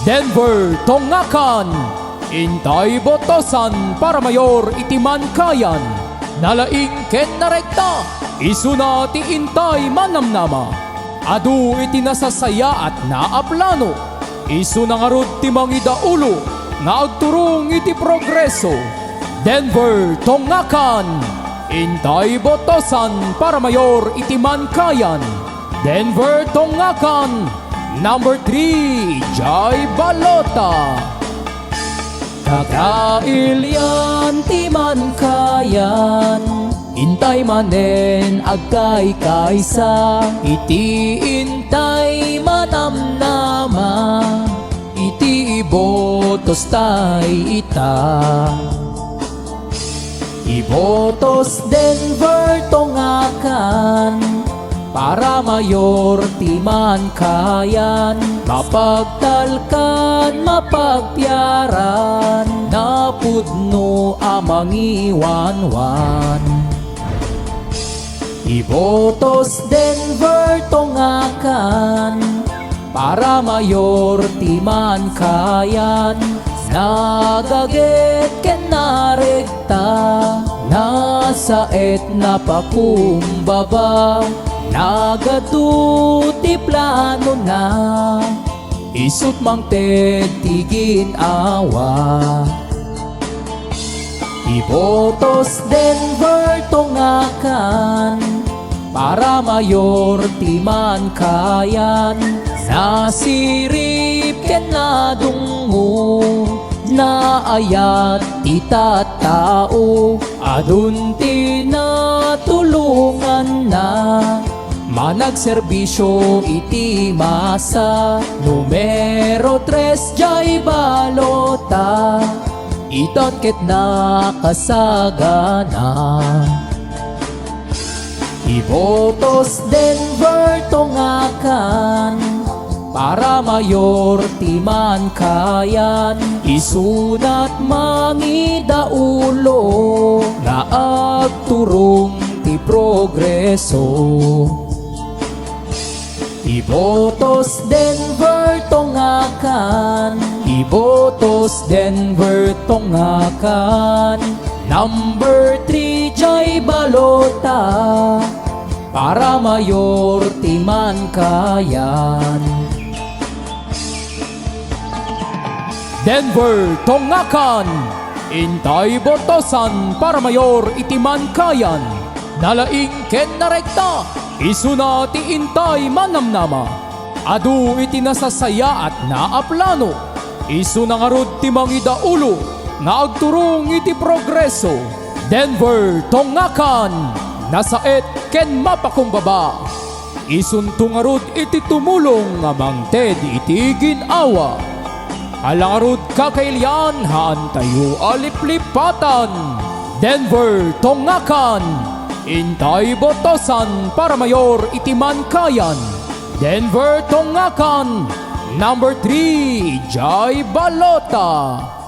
Denver, Tongakan, Intay Botosan para Mayor Itiman Kayan, Nalaing Ken Narekta, Isuna ti Intay Manamnama, Adu iti nasasaya at naaplano, Isu na nga rod ti mangida ulo, nga agturong iti progreso, Denver, Tongakan, Intay Botosan para Mayor Itiman Kayan, Denver, Tongakan, Number 3, Jai Balota. Kakailyan ti man kayan. Intay manen agkay kaysa Iti intay manamnama Iti ibotos tay ita. Ibotos Denver para mayor timan kayan. Mapagtalkan, mapagpiaran. Napudno amang iwanwan. Ibotos Denver tongakan Para mayor timan kayan. Nagaget ken naregta. Nasa et napakumbaba Nagatuti plano na Isut mang tigin awa. Ibotos Denver tongakan Para mayor timan kayan. Nasirip ken na dungo Na ayat tita tao Adun tinatulungan Managserbisyo iti masa Numero 3 jay balota. Itot ket na kasagana. Ibotos Denver tongakan Para mayor timan kayan. Isunat mangida ulo Nga agturong ti progreso Ibotos Denver tongakan. Ibotos Denver tongakan. Number 3 Jay Balota. Para mayor timan kayan. Denver Tongakan. Intay Botosan para Mayor Itiman Kayan Nalaing Ken Narekta Isuna ti Intay Manamnama Adu iti nasasaya at naaplano. Isu na nga rod ti mangida ulo Nga iti progreso. Denver Tongakan Nasaet ken mapakumbaba. Isuntungarod iti tumulong nga mangted iti ginawa. Alangarod kakailyan haan tayo aliplipatan. Denver Tongakan Intay Botosan para Mayor Itiman Kayan Denver Tongakan Number 3 Jai Balota